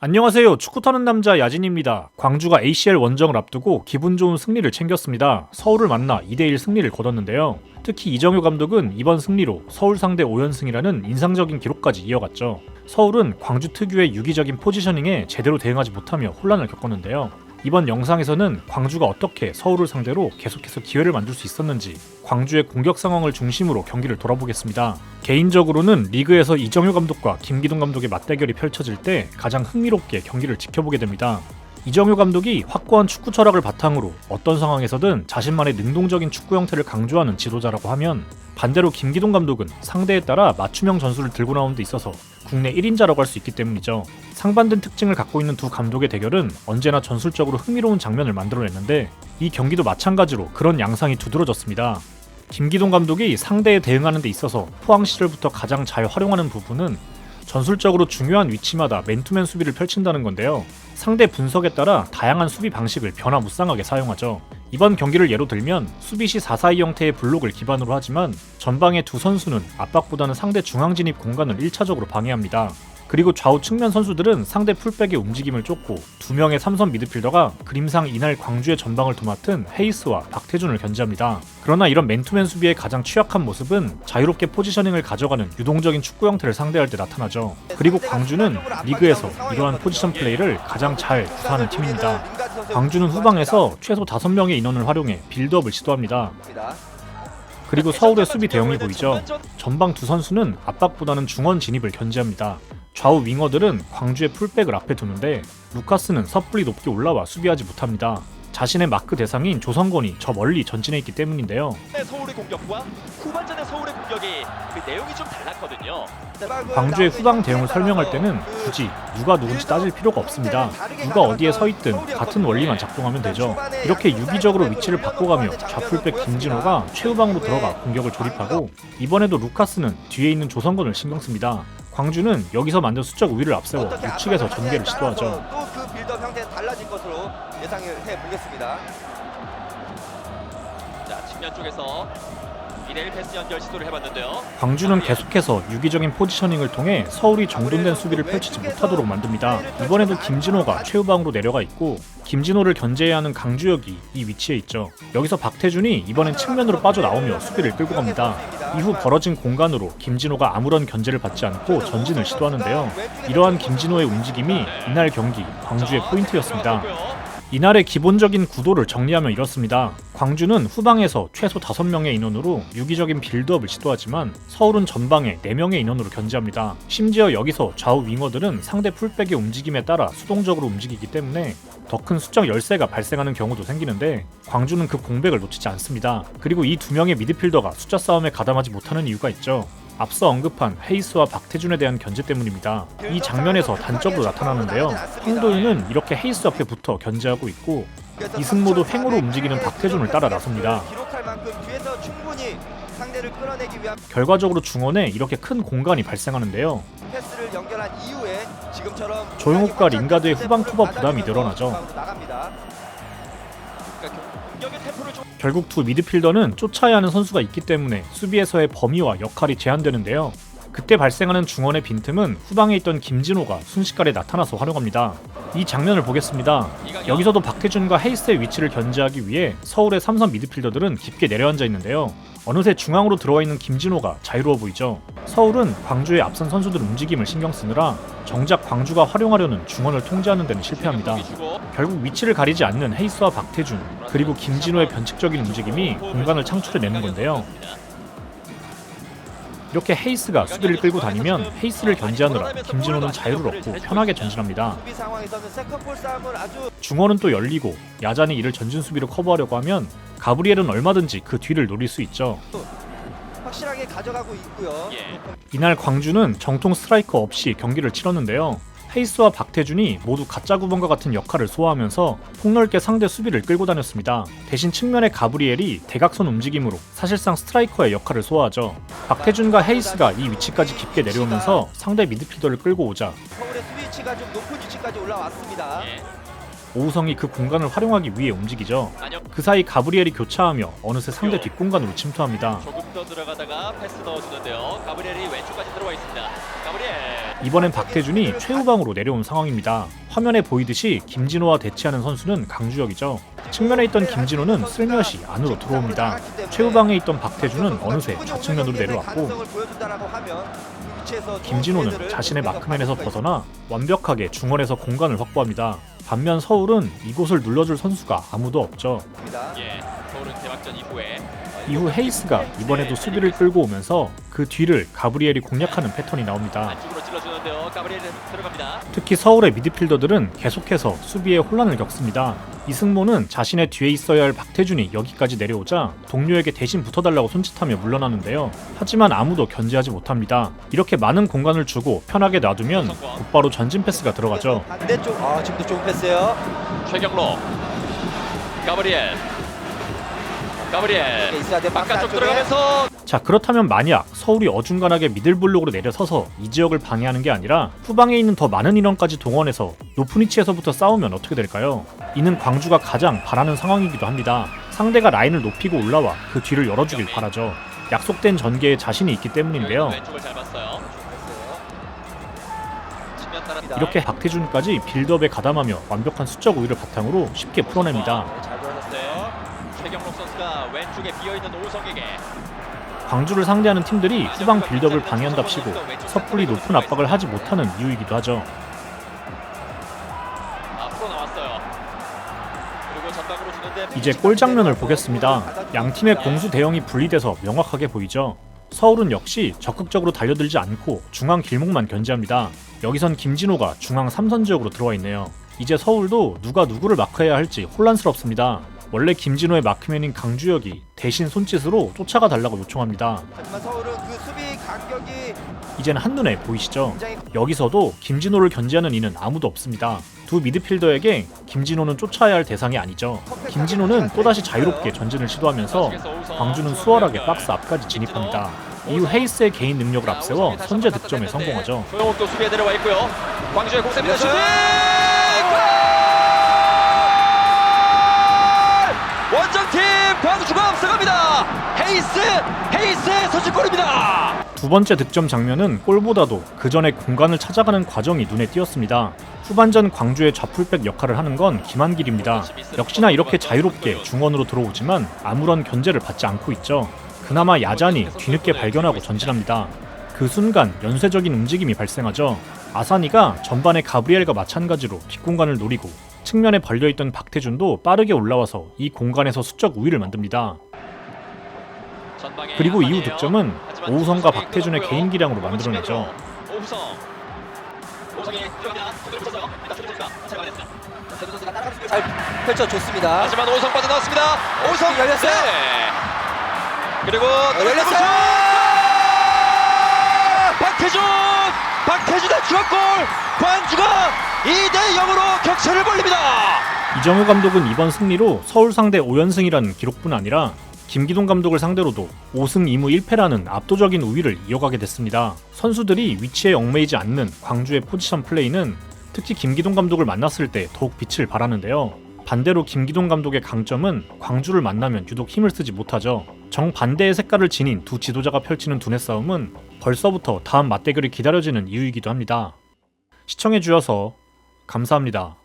안녕하세요. 축구 타는 남자 야진입니다. 광주가 ACL 원정을 앞두고 기분 좋은 승리를 챙겼습니다. 서울을 만나 2대1 승리를 거뒀는데요. 특히 이정효 감독은 이번 승리로 서울 상대 5연승이라는 인상적인 기록까지 이어갔죠. 서울은 광주 특유의 유기적인 포지셔닝에 제대로 대응하지 못하며 혼란을 겪었는데요. 이번 영상에서는 광주가 어떻게 서울을 상대로 계속해서 기회를 만들 수 있었는지 광주의 공격 상황을 중심으로 경기를 돌아보겠습니다. 개인적으로는 리그에서 이정효 감독과 김기동 감독의 맞대결이 펼쳐질 때 가장 흥미롭게 경기를 지켜보게 됩니다. 이정효 감독이 확고한 축구 철학을 바탕으로 어떤 상황에서든 자신만의 능동적인 축구 형태를 강조하는 지도자라고 하면 반대로 김기동 감독은 상대에 따라 맞춤형 전술을 들고 나오는 데 있어서 국내 1인자라고 할 수 있기 때문이죠. 상반된 특징을 갖고 있는 두 감독의 대결은 언제나 전술적으로 흥미로운 장면을 만들어냈는데 이 경기도 마찬가지로 그런 양상이 두드러졌습니다. 김기동 감독이 상대에 대응하는 데 있어서 포항 시절부터 가장 잘 활용하는 부분은 전술적으로 중요한 위치마다 맨투맨 수비를 펼친다는 건데요. 상대 분석에 따라 다양한 수비 방식을 변화무쌍하게 사용하죠. 이번 경기를 예로 들면 수비 시 4-4-2 형태의 블록을 기반으로 하지만 전방의 두 선수는 압박보다는 상대 중앙 진입 공간을 1차적으로 방해합니다. 그리고 좌우 측면 선수들은 상대 풀백의 움직임을 쫓고 두 명의 삼선 미드필더가 그림상 이날 광주의 전방을 도맡은 헤이스와 박태준을 견제합니다. 그러나 이런 맨투맨 수비의 가장 취약한 모습은 자유롭게 포지셔닝을 가져가는 유동적인 축구 형태를 상대할 때 나타나죠. 그리고 광주는 리그에서 이러한 포지션 플레이를 가장 잘 구사하는 팀입니다. 광주는 후방에서 최소 5명의 인원을 활용해 빌드업을 시도합니다. 그리고 서울의 수비 대응이 보이죠. 전방 두 선수는 압박보다는 중원 진입을 견제합니다. 좌우 윙어들은 광주의 풀백을 앞에 두는데 루카스는 섣불리 높게 올라와 수비하지 못합니다. 자신의 마크 대상인 조성건이 저 멀리 전진해 있기 때문인데요. 네, 서울의 공격과 후반전의 서울의 공격이 그 내용이 좀 달랐거든요. 광주의 후방 대응을 설명할 때는 굳이 누가 누군지 따질 필요가 없습니다. 누가 어디에 서 있든 같은 원리만 작동하면 되죠. 이렇게 유기적으로 위치를 바꿔가며 좌풀백 김진호가 최후방으로 들어가 공격을 조립하고 이번에도 루카스는 뒤에 있는 조성건을 신경 씁니다. 광주는 여기서 만든 수적 우위를 앞세워 우측에서 전개를 시도하죠. 또그 빌드업 형태 달라질 것으로 예상을 해 보겠습니다. 자, 측면 쪽에서 이대일 패스 연결 시도를 해봤는데요. 광주는 계속해서 유기적인 포지셔닝을 통해 서울이 정돈된 수비를 펼치지 못하도록 만듭니다. 이번에도 김진호가 최후방으로 내려가 있고 김진호를 견제해야 하는 강주혁이 이 위치에 있죠. 여기서 박태준이 이번엔 측면으로 빠져나오며 수비를 끌고 갑니다. 이후 벌어진 공간으로 김진호가 아무런 견제를 받지 않고 전진을 시도하는데요. 이러한 김진호의 움직임이 이날 경기 광주의 포인트였습니다. 이날의 기본적인 구도를 정리하면 이렇습니다. 광주는 후방에서 최소 5명의 인원으로 유기적인 빌드업을 시도하지만 서울은 전방에 4명의 인원으로 견제합니다. 심지어 여기서 좌우 윙어들은 상대 풀백의 움직임에 따라 수동적으로 움직이기 때문에 더 큰 수적 열세가 발생하는 경우도 생기는데 광주는 그 공백을 놓치지 않습니다. 그리고 이 두 명의 미드필더가 숫자 싸움에 가담하지 못하는 이유가 있죠. 앞서 언급한 헤이스와 박태준에 대한 견제 때문입니다. 이 장면에서 단적으로 나타나는데요. 황도윤은 이렇게 헤이스 앞에 붙어 견제하고 있고 이승모도 횡으로 움직이는 박태준을 따라 나섭니다. 결과적으로 중원에 이렇게 큰 공간이 발생하는데요. 조용욱과 링가드의 후방 투버 부담이 늘어나죠. 결국 두 미드필더는 쫓아야 하는 선수가 있기 때문에 수비에서의 범위와 역할이 제한되는데요. 그때 발생하는 중원의 빈틈은 후방에 있던 김진호가 순식간에 나타나서 활용합니다. 이 장면을 보겠습니다. 여기서도 박태준과 헤이스의 위치를 견제하기 위해 서울의 삼선 미드필더들은 깊게 내려앉아 있는데요. 어느새 중앙으로 들어와 있는 김진호가 자유로워 보이죠. 서울은 광주의 앞선 선수들 움직임을 신경 쓰느라 정작 광주가 활용하려는 중원을 통제하는 데는 실패합니다. 결국 위치를 가리지 않는 헤이스와 박태준 그리고 김진호의 변칙적인 움직임이 공간을 창출해내는 건데요. 이렇게 헤이스가 수비를 끌고 다니면 헤이스를 견제하느라 김진호는 자유를 얻고 편하게 전진합니다. 중원은 또 열리고 야잔이 이를 전진 수비로 커버하려고 하면 가브리엘은 얼마든지 그 뒤를 노릴 수 있죠. 확실하게 가져가고 있고요. 예. 이날 광주는 정통 스트라이커 없이 경기를 치렀는데요. 헤이스와 박태준이 모두 가짜 구번과 같은 역할을 소화하면서 폭넓게 상대 수비를 끌고 다녔습니다. 대신 측면의 가브리엘이 대각선 움직임으로 사실상 스트라이커의 역할을 소화하죠. 박태준과 헤이스가 이 위치까지 깊게 내려오면서 상대 미드필더를 끌고 오자 서울의 수비 위치가 좀 높은 위치까지 올라왔습니다. 예. 오우성이 그 공간을 활용하기 위해 움직이죠. 안녕. 그 사이 가브리엘이 교차하며 어느새 상대 뒷공간으로 침투합니다. 조금 더 들어가다가 패스 넣어주는데요. 가브리엘이 왼쪽까지 들어와 있습니다. 이번엔 박태준이 최후방으로 내려온 상황입니다. 화면에 보이듯이 김진호와 대치하는 선수는 강주혁이죠. 측면에 있던 김진호는 슬며시 안으로 들어옵니다. 최후방에 있던 박태준은 어느새 좌측면으로 내려왔고 김진호는 자신의 마크맨에서 벗어나 완벽하게 중원에서 공간을 확보합니다. 반면 서울은 이곳을 눌러줄 선수가 아무도 없죠. 예. 서울은 대박전 이후에 이후 헤이스가 이번에도 수비를 끌고 오면서 그 뒤를 가브리엘이 공략하는 패턴이 나옵니다. 특히 서울의 미드필더들은 계속해서 수비에 혼란을 겪습니다. 이승모는 자신의 뒤에 있어야 할 박태준이 여기까지 내려오자 동료에게 대신 붙어달라고 손짓하며 물러나는데요. 하지만 아무도 견제하지 못합니다. 이렇게 많은 공간을 주고 편하게 놔두면 곧바로 전진 패스가 들어가죠. 반대쪽 아 지금도 좋은 패스예요. 최경로. 가브리엘. 가브리엘. 바깥쪽. 들어가면서 자 그렇다면 만약 서울이 어중간하게 미들블록으로 내려서서 이 지역을 방해하는 게 아니라 후방에 있는 더 많은 인원까지 동원해서 높은 위치에서부터 싸우면 어떻게 될까요? 이는 광주가 가장 바라는 상황이기도 합니다. 상대가 라인을 높이고 올라와 그 뒤를 열어주길 바라죠. 약속된 전개에 자신이 있기 때문인데요. 이렇게 박태준까지 빌드업에 가담하며 완벽한 수적 우위를 바탕으로 쉽게 풀어냅니다. 최경록 선수가 왼쪽에 비어 있는 오성에게 광주를 상대하는 팀들이 후방 빌드업을 방해한답시고 섣불리 높은 압박을 하지 못하는 이유이기도 하죠. 이제 골 장면을 보겠습니다. 양 팀의 공수 대형이 분리돼서 명확하게 보이죠. 서울은 역시 적극적으로 달려들지 않고 중앙 길목만 견제합니다. 여기선 김진호가 중앙 3선 지역으로 들어와 있네요. 이제 서울도 누가 누구를 마크해야 할지 혼란스럽습니다. 원래 김진호의 마크맨인 강주혁이 대신 손짓으로 쫓아가 달라고 요청합니다. 하지만 서울은 그 수비 간격이 이젠 한눈에 보이시죠? 여기서도 김진호를 견제하는 이는 아무도 없습니다. 두 미드필더에게 김진호는 쫓아야 할 대상이 아니죠. 김진호는 또다시 자유롭게 전진을 시도하면서 광주는 수월하게 박스 앞까지 진입합니다. 이후 헤이스의 개인 능력을 앞세워 선제 득점에 성공하죠. 조영욱도 수비에 내려와 있고요. 광주의 공세입니다. 슈 광주가 앞서갑니다. 헤이스, 헤이스의 선취골입니다. 두 번째 득점 장면은 골보다도 그 전에 공간을 찾아가는 과정이 눈에 띄었습니다. 후반전 광주의 좌풀백 역할을 하는 건 김한길입니다. 역시나 이렇게 자유롭게 중원으로 들어오지만 아무런 견제를 받지 않고 있죠. 그나마 야잔이 뒤늦게 발견하고 전진합니다. 그 순간 연쇄적인 움직임이 발생하죠. 아사니가 전반의 가브리엘과 마찬가지로 뒷공간을 노리고 측면에 벌려있던 박태준도 빠르게 올라와서 이 공간에서 수적 우위를 만듭니다. 그리고 이후. 득점은 오우성과 박태준의 끊었고요. 개인 기량으로 오우성 만들어내죠. 잘 펼쳐줬습니다. 하지만 오우성 빠져나왔습니다. 오우성 열렸어요. 네. 그리고 열렸어요. 박태준! 박태준의 추가골! 광주가 2대 0으로 격차를 벌립니다. 이정우 감독은 이번 승리로 서울 상대 5연승이라는 기록뿐 아니라 김기동 감독을 상대로도 5승 2무 1패라는 압도적인 우위를 이어가게 됐습니다. 선수들이 위치에 얽매이지 않는 광주의 포지션 플레이는 특히 김기동 감독을 만났을 때 더욱 빛을 발하는데요. 반대로 김기동 감독의 강점은 광주를 만나면 유독 힘을 쓰지 못하죠. 정반대의 색깔을 지닌 두 지도자가 펼치는 두뇌 싸움은 벌써부터 다음 맞대결이 기다려지는 이유이기도 합니다. 시청해주셔서 감사합니다.